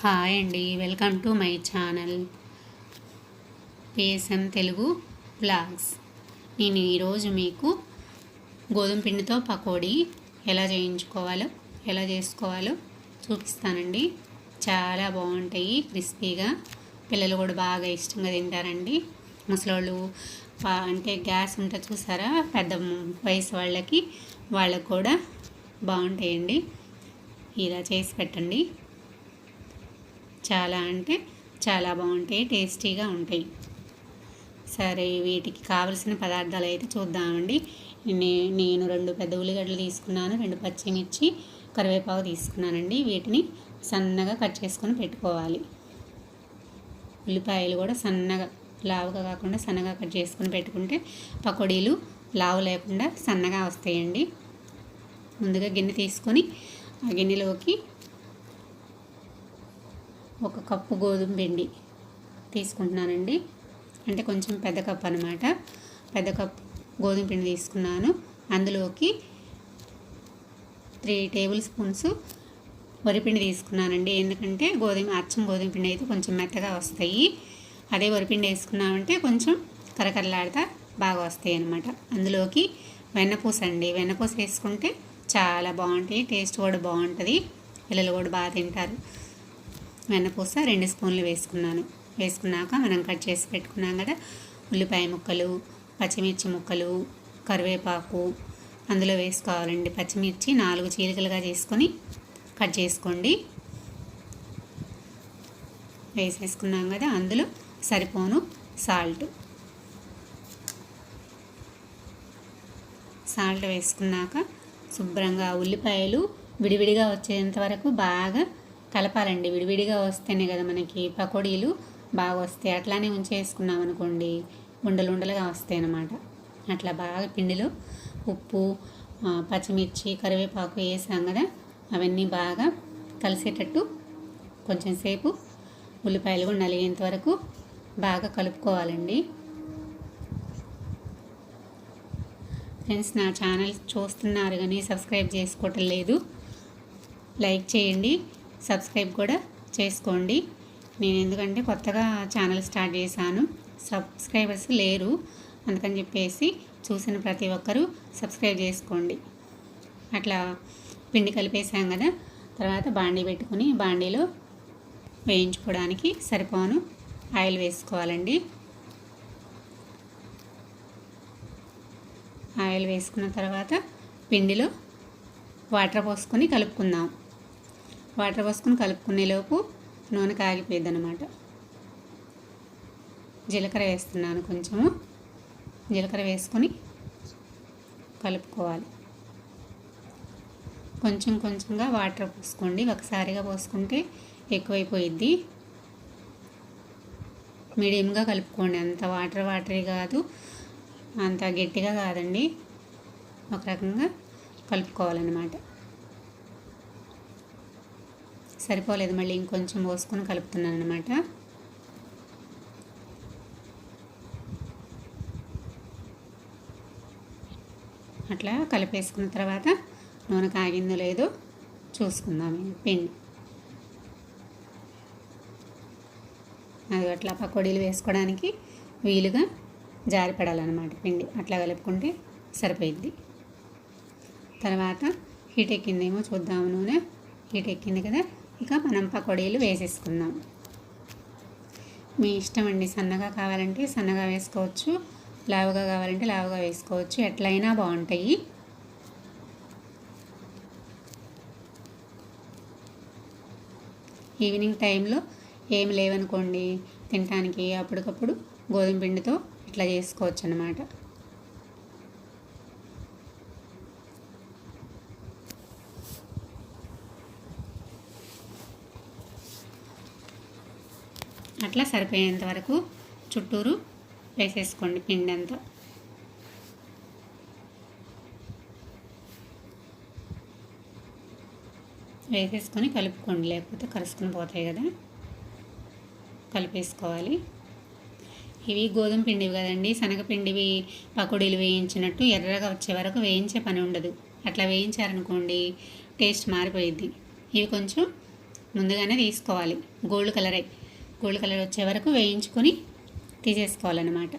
Hi అండి. Welcome to my channel. PSM Telugu blogs నేను ఈరోజు మీకు గోధుమ పిండితో పకోడీ ఎలా చేయించుకోవాలో ఎలా చేసుకోవాలో చూపిస్తానండి. చాలా బాగుంటాయి క్రిస్పీగా. పిల్లలు కూడా బాగా ఇష్టంగా తింటారండి. ముసలోళ్ళు అంటే గ్యాస్ ఉంటుంది చూసారా పెద్ద వయసు వాళ్ళకి వాళ్ళకు కూడా బాగుంటాయండి. ఇలా చేసి పెట్టండి. చాలా అంటే చాలా బాగుంటాయి టేస్టీగా ఉంటాయి. సరే వీటికి కావలసిన పదార్థాలు అయితే చూద్దామండి. నే నేను రెండు పెద్ద ఉల్లిగడ్డలు తీసుకున్నాను రెండు పచ్చిమిర్చి కరివేపాకు తీసుకున్నానండి. వీటిని సన్నగా కట్ చేసుకొని పెట్టుకోవాలి. ఉల్లిపాయలు కూడా సన్నగా లావుగా కాకుండా సన్నగా కట్ చేసుకొని పెట్టుకుంటే పకోడీలు లావు లేకుండా సన్నగా వస్తాయండి. ముందుగా గిన్నె తీసుకొని ఆ గిన్నెలోకి ఒక కప్పు గోధుమ పిండి తీసుకుంటున్నానండి. అంటే కొంచెం పెద్ద కప్ అనమాట పెద్ద కప్ గోధుమ పిండి తీసుకున్నాను. అందులోకి త్రీ టేబుల్ స్పూన్స్ వరిపిండి తీసుకున్నానండి. ఎందుకంటే గోధుమ అచ్చం గోధుమ పిండి అయితే కొంచెం మెత్తగా వస్తాయి. అదే వరిపిండి వేసుకున్నామంటే కొంచెం కరకరలాడతా బాగా వస్తాయి అన్నమాట. అందులోకి వెన్నపూస అండి. వెన్నపూస వేసుకుంటే చాలా బాగుంటాయి. టేస్ట్ కూడా బాగుంటుంది. పిల్లలు కూడా బాగా తింటారు. వెన్నపూస రెండు స్పూన్లు వేసుకున్నాను. వేసుకున్నాక మనం కట్ చేసి పెట్టుకున్నాం కదా ఉల్లిపాయ ముక్కలు పచ్చిమిర్చి ముక్కలు కరివేపాకు అందులో వేసుకోవాలండి. పచ్చిమిర్చి నాలుగు చీలికలుగా చేసుకొని కట్ చేసుకోండి. వేసేసుకున్నాం కదా అందులో సరిపోను సాల్ట్. సాల్ట్ వేసుకున్నాక శుభ్రంగా ఉల్లిపాయలు విడివిడిగా వచ్చేంత వరకు బాగా కలపాలండి. విడివిడిగా వస్తేనే కదా మనకి పకోడీలు బాగా వస్తాయి. అట్లానే ఉంచేసుకున్నాం అనుకోండి ఉండలు ఉండలుగా వస్తాయి అన్నమాట. అట్లా బాగా పిండిలో ఉప్పు పచ్చిమిర్చి కరివేపాకు వేసాం కదా అవన్నీ బాగా కలిసేటట్టు కొంచెం సేపు ఉల్లిపాయలు కూడా నలిగేంత వరకు బాగా కలుపుకోవాలండి. ఫ్రెండ్స్ నా ఛానల్ చూస్తున్నారు కానీ సబ్స్క్రైబ్ చేసుకోవటం లేదు. లైక్ చేయండి. సబ్స్క్రైబ్ కూడా చేసుకోండి. నేను ఎందుకంటే కొత్తగా ఛానల్ స్టార్ట్ చేశాను. సబ్స్క్రైబర్స్ లేరు అందుకని చెప్పేసి చూసిన ప్రతి ఒక్కరూ సబ్స్క్రైబ్ చేసుకోండి. అట్లా పిండి కలిపేసాం కదా తర్వాత బాండీ పెట్టుకుని బాండీలో వేయించుకోవడానికి సరిపోను. ఆయిల్ వేసుకోవాలండి. ఆయిల్ వేసుకున్న తర్వాత పిండిలో వాటర్ పోసుకొని కలుపుకుందాం. వాటర్ పోసుకొని కలుపుకునేలోపు నూనె కాగిపోయింది అనమాట జీలకర్ర వేస్తున్నాను కొంచెము. జీలకర్ర వేసుకొని కలుపుకోవాలి. కొంచెం కొంచెంగా వాటర్ పోసుకోండి. ఒకసారిగా పోసుకుంటే ఎక్కువైపోయిద్ది. మీడియంగా కలుపుకోండి. అంత వాటర్ వాటరీ కాదు. అంత గట్టిగా కాదండి. ఒక రకంగా కలుపుకోవాలన్నమాట. సరిపోలేదు. మళ్ళీ ఇంకొంచెం పోసుకొని కలుపుతున్నాను అనమాట అట్లా కలిపేసుకున్న తర్వాత నూనె కాగిందో లేదో చూసుకుందాం పిండి. అది అట్లా పకోడీలు వేసుకోవడానికి వీలుగా జారిపడాలన్నమాట పిండి. అట్లా కలుపుకుంటే సరిపోయిద్ది. తర్వాత హీట్ ఎక్కిందేమో చూద్దాము నూనె. హీట్ ఎక్కింది కదా? ఇక మనం పకోడీలు వేసేసుకుందాం. మీ ఇష్టం అండి సన్నగా కావాలంటే సన్నగా వేసుకోవచ్చు లావుగా కావాలంటే లావుగా వేసుకోవచ్చు ఎట్లయినా బాగుంటాయి. ఈవినింగ్ టైంలో ఏం లేవనుకోండి తినటానికి అప్పటికప్పుడు గోధుమ పిండితో ఇట్లా చేసుకోవచ్చు అన్నమాట అట్లా సరిపోయేంత వరకు చుట్టూరు వేసేసుకోండి పిండి అంతా వేసేసుకొని కలుపుకోండి లేకపోతే కలుసుకుని పోతాయి కదా. కలిపేసుకోవాలి. ఇవి గోధుమ పిండివి కదండి శనగపిండివి పకోడీలు వేయించినట్టు ఎర్రగా వచ్చే వరకు వేయించే పని ఉండదు. అట్లా వేయించారనుకోండి టేస్ట్ మారిపోయిద్ది. ఇవి కొంచెం ముందుగానే తీసుకోవాలి. గోల్డ్ కలరే. గోల్డ్ కలర్ వచ్చే వరకు వేయించుకొని తీసేసుకోవాలన్నమాట.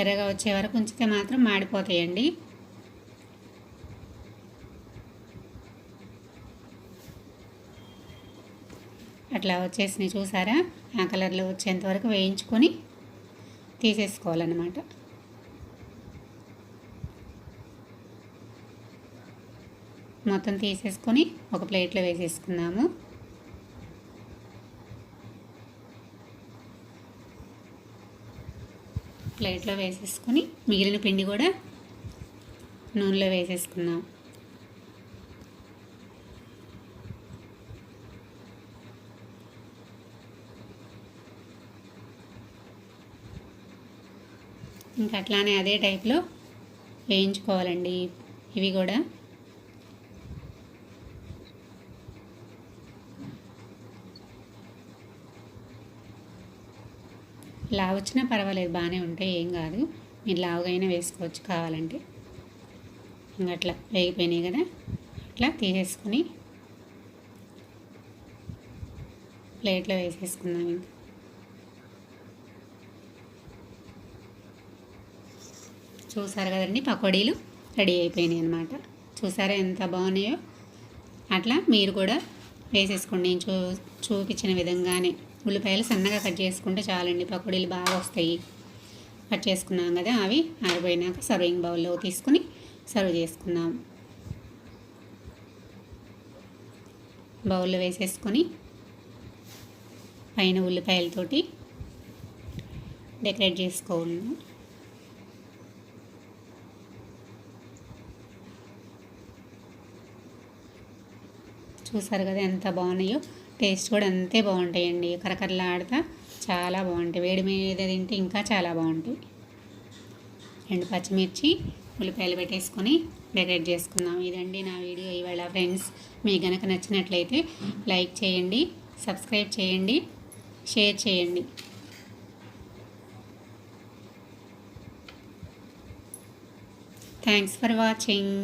ఎర్రగా వచ్చే వరకు ఉంచితే మాత్రం మాడిపోతాయండి. అట్లా వచ్చేసినాయి చూసారా? ఆ కలర్లో వచ్చేంత వరకు వేయించుకొని తీసేసుకోవాలన్నమాట. మొత్తం తీసేసుకొని ఒక ప్లేట్లో వేసేసుకుందాము. ప్లేట్లో వేసేసుకొని మిగిలిన పిండి కూడా నూనెలో వేసేసుకుందాం. ఇంకా అట్లానే అదే టైప్లో వేయించుకోవాలండి. ఇవి కూడా లావు వచ్చినా పర్వాలేదు బాగానే ఉంటాయి ఏం కాదు. మీరు లావుగైనా వేసుకోవచ్చు కావాలంటే. ఇంకా అట్లా వేగిపోయినాయి కదా. అట్లా తీసేసుకొని ప్లేట్లో వేసేసుకుందాం ఇంకా. చూసారు కదండి పకోడీలు రెడీ అయిపోయినాయి అనమాట చూసారా ఎంత బాగున్నాయో. అట్లా మీరు కూడా వేసేసుకోండి. నేను చూ చూపించిన విధంగానే. ఉల్లిపాయలు సన్నగా కట్ చేసుకుంటే చాలండి. పకోడీలు బాగా వస్తాయి. కట్ చేసుకున్నాం కదా అవి ఆరిపోయినాక సర్వింగ్ బౌల్లో తీసుకుని సర్వ్ చేసుకుందాం. బౌల్లో వేసేసుకొని పైన ఉల్లిపాయలతోటి డెకరేట్ చేసుకోవాలి. చూసారు కదా ఎంత బాగున్నాయో? టేస్ట్ కూడా అంతే బాగుంటాయండి. కరకరలాడుతా చాలా బాగుంటాయి. వేడి మీద తింటే ఇంకా చాలా బాగుంటాయి. రెండు పచ్చిమిర్చి ఉల్లిపాయలు పెట్టేసుకొని డెకరేట్ చేసుకుందాం. ఇదండి నా వీడియో. ఇవాళ ఫ్రెండ్స్ మీకు కనుక నచ్చినట్లయితే లైక్ చేయండి సబ్స్క్రైబ్ చేయండి షేర్ చేయండి. Thanks for watching.